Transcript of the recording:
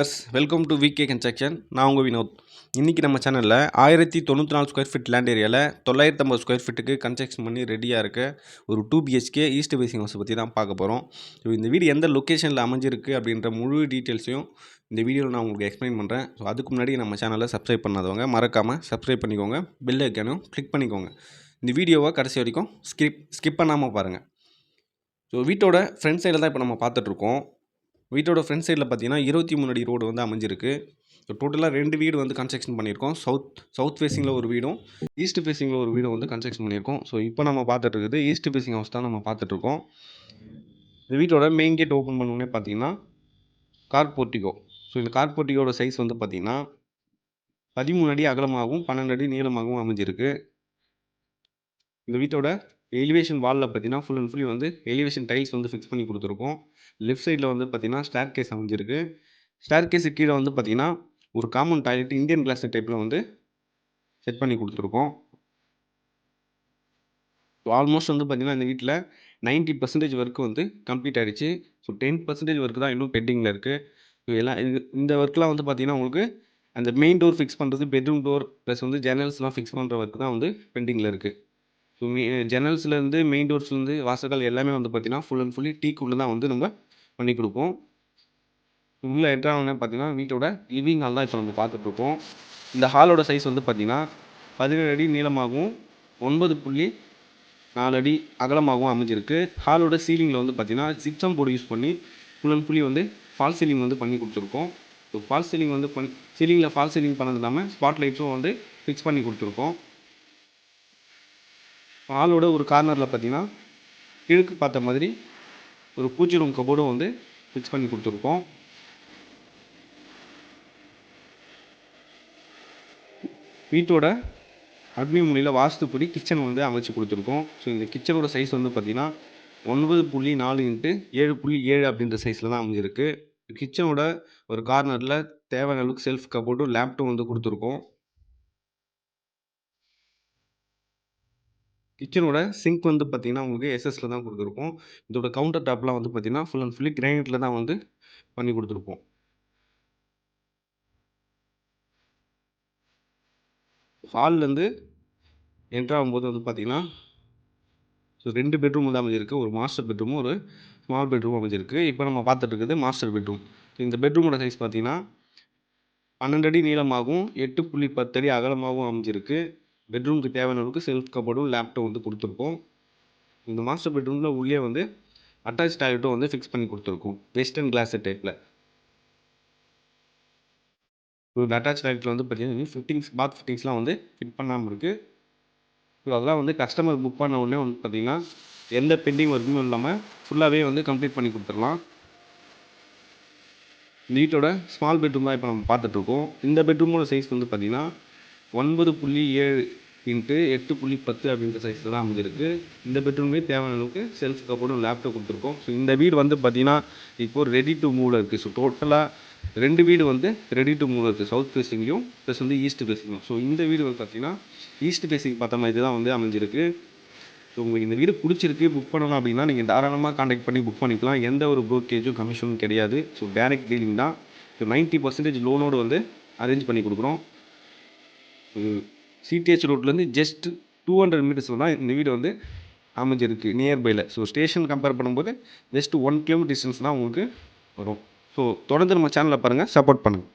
Yes welcome to VK construction நான் உங்கள் வினோத். இன்றைக்கி நம்ம சேனலில் ஆயிரத்தி தொண்ணூற்றி நாலு ஸ்கொயர் ஃபீட் லேண்ட் ஏரியாவில் தொள்ளாயிரத்தி ஐம்பது ஸ்கொயர் ஃபீட்டுக்கு கன்ஸ்ட்ரக்ஷன் பண்ணி ரெடியாக இருக்க ஒரு டூ பிஹெச்கே ஈஸ்ட் பேசிங் ஹவுஸை பற்றி தான் பார்க்க போகிறோம் ஸோ இந்த வீடு எந்த லொக்கேஷனில் அமைஞ்சிருக்கு அப்படின்ற முழு டீட்டெயில்ஸையும் இந்த வீடியோவில் நான் உங்களுக்கு எக்ஸ்பிளைன் பண்ணுறேன் ஸோ அதுக்கு முன்னாடி நம்ம சேனலை சப்ஸ்கிரைப் பண்ணாதவங்க மறக்காமல் சப்ஸ்கிரைப் பண்ணிக்கோங்க. பெல் ஐக்கானும் கிளிக் பண்ணிக்கோங்க. இந்த வீடியோவை கடைசி வரைக்கும் ஸ்கிப் ஸ்கிப் பண்ணாமல் பாருங்கள் ஸோ வீட்டோட ஃப்ரண்ட் சைடில் தான் இப்போ நம்ம பார்த்துட்ருக்கோம் வீட்டோட ஃப்ரண்ட் சைடில் பார்த்தீங்கன்னா இருபத்தி மூணு அடி ரோடு வந்து அமைஞ்சிருக்கு. ஸோ டோட்டலாக ரெண்டு வீடு வந்து கன்ஸ்ட்ரக்ஷன் பண்ணியிருக்கோம். சவுத் சவுத் ஃபேஸிங்கில் ஒரு வீடும் ஈஸ்ட் ஃபேஸிங்கில் ஒரு வீடும் வந்து கன்ஸ்ட்ரக்ஷன் பண்ணியிருக்கோம். ஸோ இப்போ நம்ம பார்த்துட்டு இருக்குது ஈஸ்ட் ஃபேஸிங் ஹவுஸ் தான் நம்ம பார்த்துட்ருக்கோம் இந்த வீட்டோட மெயின் கேட் ஓப்பன் பண்ணோடனே பார்த்தீங்கன்னா கார் போர்ட்டிகோ ஸோ இந்த கார் போர்ட்டிகோட சைஸ் வந்து பார்த்திங்கன்னா பதிமூணு அடி அகலமாகவும் பன்னெண்டு அடி நீளமாகவும் அமைஞ்சிருக்கு. இந்த வீட்டோட எலிவேஷன் வாலில் பார்த்தீங்கன்னா ஃபுல் அண்ட் ஃபுல்லி வந்து எலிவேஷன் டைல்ஸ் வந்து ஃபிக்ஸ் பண்ணி கொடுத்துருக்கோம். லெஃப்ட் சைடில் வந்து பார்த்தீங்கன்னா ஸ்டேர் கேஸ் அமைஞ்சிருக்கு. ஸ்டேர் கேஸு கீழே வந்து பார்த்தீங்கன்னா ஒரு காமன் டாய்லெட் இந்தியன் கிளாஸ் டைப்பில் வந்து செட் பண்ணி கொடுத்துருக்கோம். ஸோ ஆல்மோஸ்ட் வந்து பார்த்தீங்கன்னா இந்த வீட்டில் நைன்ட்டி பர்சன்டேஜ் ஒர்க்கு வந்து கம்ப்ளீட் ஆகிடுச்சு ஸோ டென் பர்சன்டேஜ் ஒர்க்கு தான் இன்னும் பெண்டிங்கில் இருக்குது ஸோ எல்லாம் இது இந்த ஒர்க்லாம் வந்து பார்த்தீங்கன்னா உங்களுக்கு அந்த மெயின் டோர் ஃபிக்ஸ் பண்ணுறது பெட்ரூம் டோர் ப்ளஸ் வந்து ஜன்னல்ஸ்லாம் ஃபிக்ஸ் பண்ணுற ஒர்க் தான் வந்து பெண்டிங்கில் இருக்குது ஸோ மீ ஜன்னல்ஸ்லேருந்து மெயின் டோர்ஸ்லேருந்து வாசல்கள் எல்லாமே வந்து பார்த்தீங்கன்னா ஃபுல் அண்ட் ஃபுல்லி டீக்குள்ளே தான் வந்து நம்ம பண்ணி கொடுப்போம். உள்ளே என்ட்ரானே பார்த்தீங்கன்னா வீட்டோட லிவிங் ஹால் தான் இப்போ நம்ம பார்த்துட்ருக்கோம் இந்த ஹாலோட சைஸ் வந்து பார்த்தீங்கன்னா பதினேழு அடி நீளமாகவும் ஒன்பது புள்ளி நாலு அடி அகலமாகவும் அமைஞ்சிருக்கு. ஹாலோட சீலிங்கில் வந்து பார்த்தீங்கன்னா ஜிப்சம் போர்டு யூஸ் பண்ணி ஃபுல் அண்ட் ஃபுல்லி வந்து ஃபால் சீலிங் வந்து பண்ணி கொடுத்துருக்கோம். ஸோ ஃபால் சீலிங் வந்து பண் சீலிங்கில் ஃபால் சீலிங் பண்ணது இல்லாமல் ஸ்பாட் லைட்ஸும் வந்து ஃபிக்ஸ் பண்ணி கொடுத்துருக்கோம். ஹாலோட ஒரு கார்னரில் பார்த்தீங்கன்னா கிழக்கு பார்த்த மாதிரி ஒரு பூச்சி ரூம் கபோர்டும் வந்து ஃபிக்ஸ் பண்ணி கொடுத்துருக்கோம். வீட்டோட அக்னி முனையில் வாஸ்துப்படி கிச்சன் வந்து அமைச்சு கொடுத்துருக்கோம். ஸோ இந்த கிச்சனோட சைஸ் வந்து பார்த்திங்கன்னா ஒன்பது புள்ளி நாலு இன்ட்டு ஏழு புள்ளி ஏழு அப்படின்ற சைஸில் தான் அமைஞ்சிருக்கு. கிச்சனோட ஒரு கார்னரில் தேவையான அளவுக்கு செல்ஃப் கபோர்டும் லேப்டும் வந்து கொடுத்துருக்கோம். கிச்சனோட சிங்க் வந்து பார்த்திங்கன்னா உங்களுக்கு எஸ்எஸ்சில் தான் கொடுத்துருக்கோம். இதோட கவுண்டர் டாப்லாம் வந்து பார்த்திங்கன்னா ஃபுல் அண்ட் ஃபுல்லி கிரானைட்டில் தான் வந்து பண்ணி கொடுத்துருப்போம் ஹால்லேருந்து என்ட்ராகும்போது வந்து பார்த்திங்கன்னா ஸோ ரெண்டு பெட்ரூம் தான் அமைஞ்சிருக்கு. ஒரு மாஸ்டர் பெட்ரூமும் ஒரு ஸ்மால் பெட்ரூம் அமைஞ்சிருக்கு. இப்போ நம்ம பார்த்துட்டு இருக்குது மாஸ்டர் பெட்ரூம். இந்த பெட்ரூமோட சைஸ் பார்த்திங்கன்னா பன்னெண்டு அடி நீளமாகவும் எட்டு புள்ளி பத்து அடி அகலமாகவும் அமைஞ்சிருக்கு. பெட்ரூமுக்கு தேவையான அளவுக்கு செல்ஃப் கபோர்டும் லேப்டாப் வந்து கொடுத்துருக்கோம். இந்த மாஸ்டர் பெட்ரூமில் உள்ளே வந்து அட்டாச் டாய்லெட்டும் வந்து ஃபிக்ஸ் பண்ணி கொடுத்துருக்கோம். வெஸ்டர்ன் கிளாஸ் டைப்பில் இந்த அட்டாச் டாய்லெட்டில் வந்து பார்த்தீங்கன்னா ஃபிட்டிங்ஸ் பாத் ஃபிட்டிங்ஸ்லாம் வந்து ஃபிட் பண்ணாமல் இருக்குது ஸோ அதெல்லாம் வந்து கஸ்டமர் புக் பண்ண உடனே வந்து பார்த்திங்கன்னா எந்த பெண்டிங் ஒர்க்குமே இல்லாமல் ஃபுல்லாகவே வந்து கம்ப்ளீட் பண்ணி கொடுத்துடலாம். இந்த வீட்டோட ஸ்மால் பெட்ரூம் தான் இப்போ நம்ம பார்த்துட்ருக்கோம் இந்த பெட்ரூமோட சைஸ் வந்து பார்த்திங்கன்னா ஒன்பது புள்ளி ஏழு இன்ட்டு எட்டு புள்ளி பத்து அப்படின்ற சைஸில் தான் அமைஞ்சிருக்கு. இந்த பெட்ரூம்லேயே தேவையான அளவுக்கு செல்ஃப் கப்போர்டும் லேப்டாப் கொடுத்துருக்கோம். ஸோ இந்த வீடு வந்து பார்த்திங்கன்னா இப்போது ரெடி டு மூவில் இருக்குது ஸோ டோட்டலாக ரெண்டு வீடு வந்து ரெடி டு மூவில் இருக்குது சவுத் ஃபேஸிங்லையும் ப்ளஸ் வந்து ஈஸ்ட் ஃபேஸிங்கும் ஸோ இந்த வீடு வந்து பார்த்திங்கன்னா ஈஸ்ட் ஃபேஸிங் பார்த்த மாதிரி தான் வந்து அமைஞ்சிருக்கு. ஸோ உங்களுக்கு இந்த வீடு பிடிச்சிருக்கு புக் பண்ணணும் அப்படின்னா நீங்கள் தாராளமாக காண்டாக்ட் பண்ணி புக் பண்ணிக்கலாம். எந்த ஒரு ப்ரோக்கேஜும் கமிஷனும் கிடையாது. ஸோ டேரெக்ட் டீலிங் தான். ஸோ நைன்ட்டி பர்சன்டேஜ் லோனோடு வந்து அரேஞ்ச் பண்ணி கொடுக்குறோம். சிடிஹெச் ரோட்லேருந்து ஜஸ்ட் டூ ஹண்ட்ரட் மீட்டர்ஸில் தான் இந்த வீடு வந்து அமைஞ்சிருக்கு நியர்பையில் ஸோ ஸ்டேஷன் கம்பேர் பண்ணும்போது ஜஸ்ட் ஒன் கிலோமீட்டர் டிஸ்டன்ஸ் தான் உங்களுக்கு வரும். ஸோ தொடர்ந்து நம்ம சேனலை பாருங்கள் சப்போர்ட் பண்ணுங்கள்